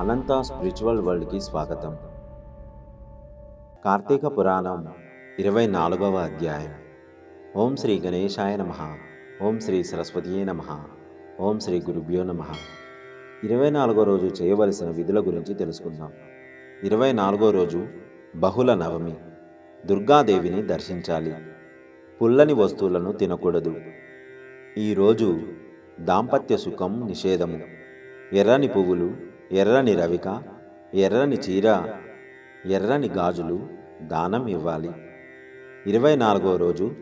అనంత spiritual వరల్డ్కి స్వాగతం. కార్తీక పురాణం ఇరవై నాలుగవ అధ్యాయం. ఓం శ్రీ గణేశాయ నమ. ఓం శ్రీ సరస్వతియే నమ. ఓం శ్రీ గురుభ్యో నమ. ఇరవై నాలుగో రోజు చేయవలసిన విధుల గురించి తెలుసుకుందాం. ఇరవై నాలుగో రోజు బహుళ నవమి. దుర్గాదేవిని దర్శించాలి. పుల్లని వస్తువులను తినకూడదు. ఈరోజు దాంపత్య సుఖం నిషేధము. ఎర్రని పువ్వులు ఎర్రని రవిక ఎర్రని చీర ఎర్రని గాజులు దానం ఇవ్వాలి. ఇరవై నాలుగో రోజు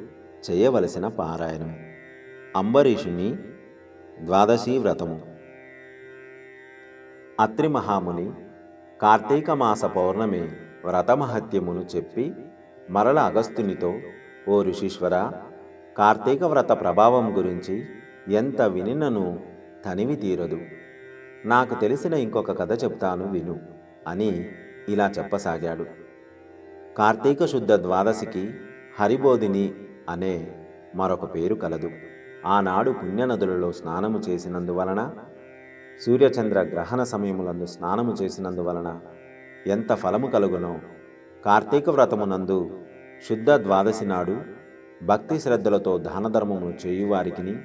చేయవలసిన పారాయణం. అంబరీషుని ద్వాదశీ వ్రతము. అత్రి మహాముని కార్తీక మాస పౌర్ణమి వ్రతమహత్యమును చెప్పి మరల అగస్తునితో ఓ ఋషీశ్వర కార్తీక వ్రత ప్రభావం గురించి ఎంత వినినను తనివి తీరదు. నాకు తెలిసిన ఇంకొక కథ చెప్తాను విను అని ఇలా చెప్పసాగాడు. కార్తీక శుద్ధ ద్వాదశికి హరిబోధిని అనే మరొక పేరు కలదు. ఆనాడు పుణ్యనదులలో స్నానము చేసినందువలన సూర్యచంద్ర గ్రహణ సమయములందు స్నానము చేసినందువలన ఎంత ఫలము కలుగునో కార్తీక వ్రతమునందు శుద్ధ ద్వాదశి నాడు భక్తి శ్రద్ధలతో దానధర్మమును చేయువారికిని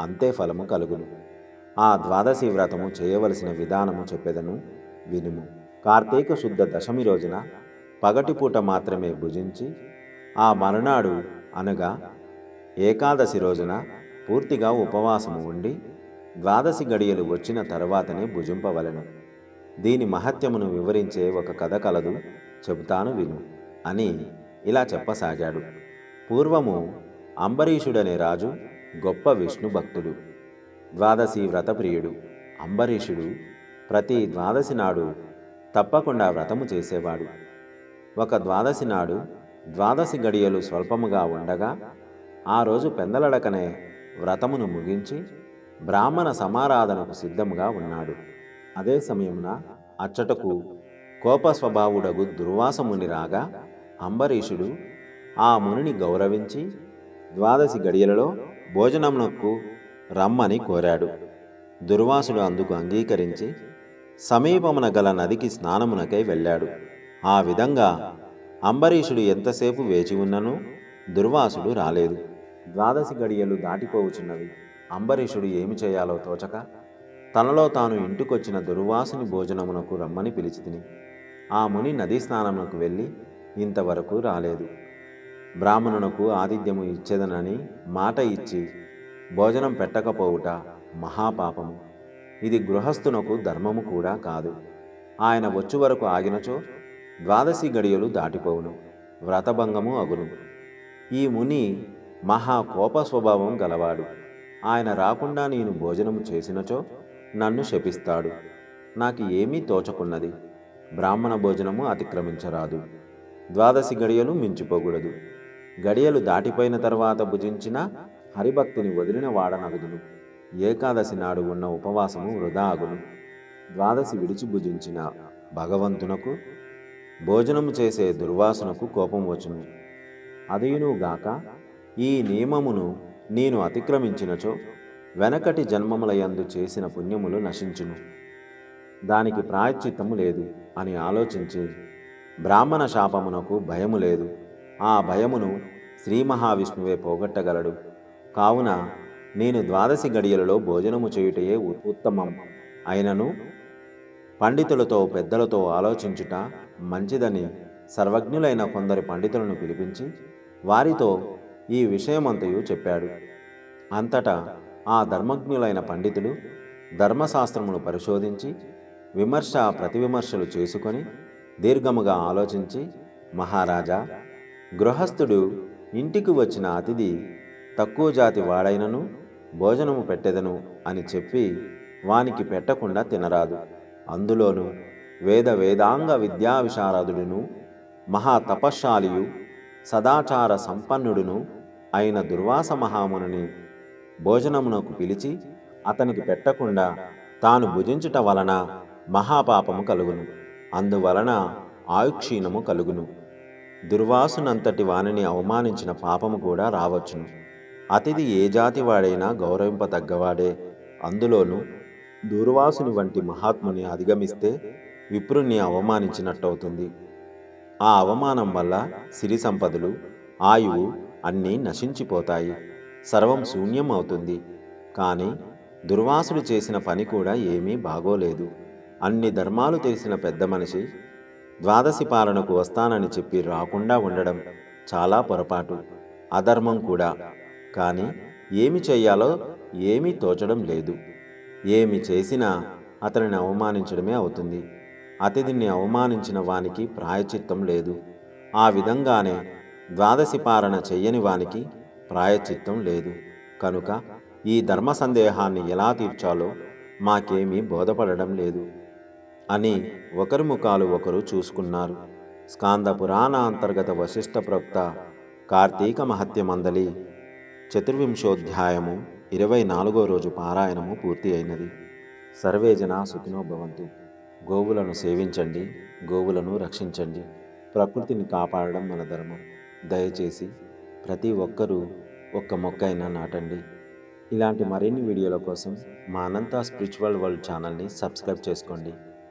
అంతే ఫలము కలుగును. ఆ ద్వాదశి వ్రతము చేయవలసిన విధానము చెప్పెదను వినుము. కార్తీక శుద్ధ దశమి రోజున పగటిపూట మాత్రమే భుజించి ఆ మరునాడు అనగా ఏకాదశి రోజున పూర్తిగా ఉపవాసము ఉండి ద్వాదశి గడియలు వచ్చిన తర్వాతనే భుజింపవలెను. దీని మహత్యమును వివరించే ఒక కథ కలదు చెబుతాను విను అని ఇలా చెప్పసాగాడు. పూర్వము అంబరీషుడనే రాజు గొప్ప విష్ణు భక్తుడు. ద్వాదశి వ్రతప్రియుడు. అంబరీషుడు ప్రతి ద్వాదశి నాడు తప్పకుండా వ్రతము చేసేవాడు. ఒక ద్వాదశి నాడు ద్వాదశి గడియలు స్వల్పముగా ఉండగా ఆ రోజు పెందలడకనే వ్రతమును ముగించి బ్రాహ్మణ సమారాధనకు సిద్ధముగా ఉన్నాడు. అదే సమయమున అచ్చటకు కోపస్వభావుడగు దుర్వాసముని రాగా అంబరీషుడు ఆ మునిని గౌరవించి ద్వాదశి గడియలలో భోజనమునకు రమ్మని కోరాడు. దుర్వాసుడు అందుకు అంగీకరించి సమీపమున గల నదికి స్నానమునకై వెళ్ళాడు. ఆ విధంగా అంబరీషుడు ఎంతసేపు వేచి ఉన్నను దుర్వాసుడు రాలేదు. ద్వాదశి గడియలు దాటిపోవుచున్నవి. అంబరీషుడు ఏమి చేయాలో తోచక తనలో తాను ఇంటికొచ్చిన దుర్వాసుని భోజనమునకు రమ్మని పిలిచితిని. ఆ ముని నదీ స్నానమునకు వెళ్ళి ఇంతవరకు రాలేదు. బ్రాహ్మణునకు ఆతిథ్యము ఇచ్చేదనని మాట ఇచ్చి భోజనం పెట్టకపోవుట మహాపాపము. ఇది గృహస్థునకు ధర్మము కూడా కాదు. ఆయన వచ్చు వరకు ఆగినచో ద్వాదశి గడియలు దాటిపోవును వ్రతభంగము అగును. ఈ ముని మహా కోప స్వభావం గలవాడు. ఆయన రాకుండా నేను భోజనము చేసినచో నన్ను శపిస్తాడు. నాకు ఏమీ తోచకున్నది. బ్రాహ్మణ భోజనము అతిక్రమించరాదు. ద్వాదశి గడియలు మించిపోకూడదు. గడియలు దాటిపోయిన తర్వాత భుజించిన హరిభక్తిని వదిలిన వాడనగుదును. ఏకాదశి నాడు ఉన్న ఉపవాసము వృధా అగును ద్వాదశి విడిచి భుజించిన భగవంతునకు భోజనము చేసే దుర్వాసనకు కోపం వచ్చును. అదియునుగాక ఈ నియమమును నేను అతిక్రమించినచో వెనకటి జన్మములయందు చేసిన పుణ్యములు నశించును. దానికి ప్రాయశ్చిత్తము లేదు అని ఆలోచించి బ్రాహ్మణ శాపమునకు భయము లేదు. ఆ భయమును శ్రీ మహావిష్ణువే పోగొట్టగలడు. కావున నేను ద్వాదశి గడియలలో భోజనము చేయుటయే ఉత్తమం. అయినను పండితులతో పెద్దలతో ఆలోచించుట మంచిదని సర్వజ్ఞులైన కొందరి పండితులను పిలిపించి వారితో ఈ విషయమంతయు చెప్పాడు. అంతటా ఆ ధర్మజ్ఞులైన పండితులు ధర్మశాస్త్రమును పరిశోధించి విమర్శ ప్రతివిమర్శలు చేసుకొని దీర్ఘముగా ఆలోచించి మహారాజా గృహస్థుడు ఇంటికి వచ్చిన అతిథి తక్కువ జాతి వాడైనను భోజనము పెట్టెదను అని చెప్పి వానికి పెట్టకుండా తినరాదు. అందులోను వేద వేదాంగ విద్యా విశారదుడును మహా సదాచార సంపన్నుడును అయిన దుర్వాస మహాముని భోజనమునకు పిలిచి అతనికి పెట్టకుండా తాను భుజించుట వలన మహాపాపము కలుగును. అందువలన ఆయుక్షీణము కలుగును. దుర్వాసునంతటి వానిని అవమానించిన పాపము కూడా రావచ్చును. అతిథి ఏ జాతి వాడైనా గౌరవింపతగ్గవాడే. అందులోనూ దూర్వాసుని వంటి మహాత్ముని అధిగమిస్తే విప్రుణ్ణి అవమానించినట్టవుతుంది. ఆ అవమానం వల్ల సిరి సంపదలు ఆయువు అన్నీ నశించిపోతాయి. సర్వం శూన్యం అవుతుంది కానీ దుర్వాసుడు చేసిన పని కూడా ఏమీ బాగోలేదు. అన్ని ధర్మాలు తెలిసిన పెద్ద మనిషి ద్వాదశి పాలనకు వస్తానని చెప్పి రాకుండా ఉండడం చాలా పొరపాటు. అధర్మం కూడా. కానీ ఏమి చేయాలో ఏమీ తోచడం లేదు. ఏమి చేసినా అతనిని అవమానించడమే అవుతుంది. అతిథిని అవమానించిన వానికి ప్రాయచిత్తం లేదు. ఆ విధంగానే ద్వాదశి పారణ చెయ్యని వానికి ప్రాయచిత్తం లేదు. కనుక ఈ ధర్మ సందేహాన్ని ఎలా తీర్చాలో మాకేమీ బోధపడడం లేదు. అని ఒకరి ముఖాలు ఒకరు చూసుకున్నారు. స్కాంద పురాణ అంతర్గత వశిష్ఠ ప్రవక్త కార్తీక మహత్య మందలి చతుర్వింశోధ్యాయము ఇరవై నాలుగో రోజు పారాయణము పూర్తి అయినది. సర్వేజన సుఖినోభవంతు సుఖినో భవంతు. గోవులను సేవించండి గోవులను రక్షించండి. ప్రకృతిని కాపాడడం మన ధర్మం. దయచేసి ప్రతి ఒక్కరూ ఒక్క మొక్కైనా నాటండి. ఇలాంటి మరిన్ని వీడియోల కోసం మా అనంత స్పిరిచువల్ వరల్డ్ ఛానల్ని సబ్స్క్రైబ్ చేసుకోండి.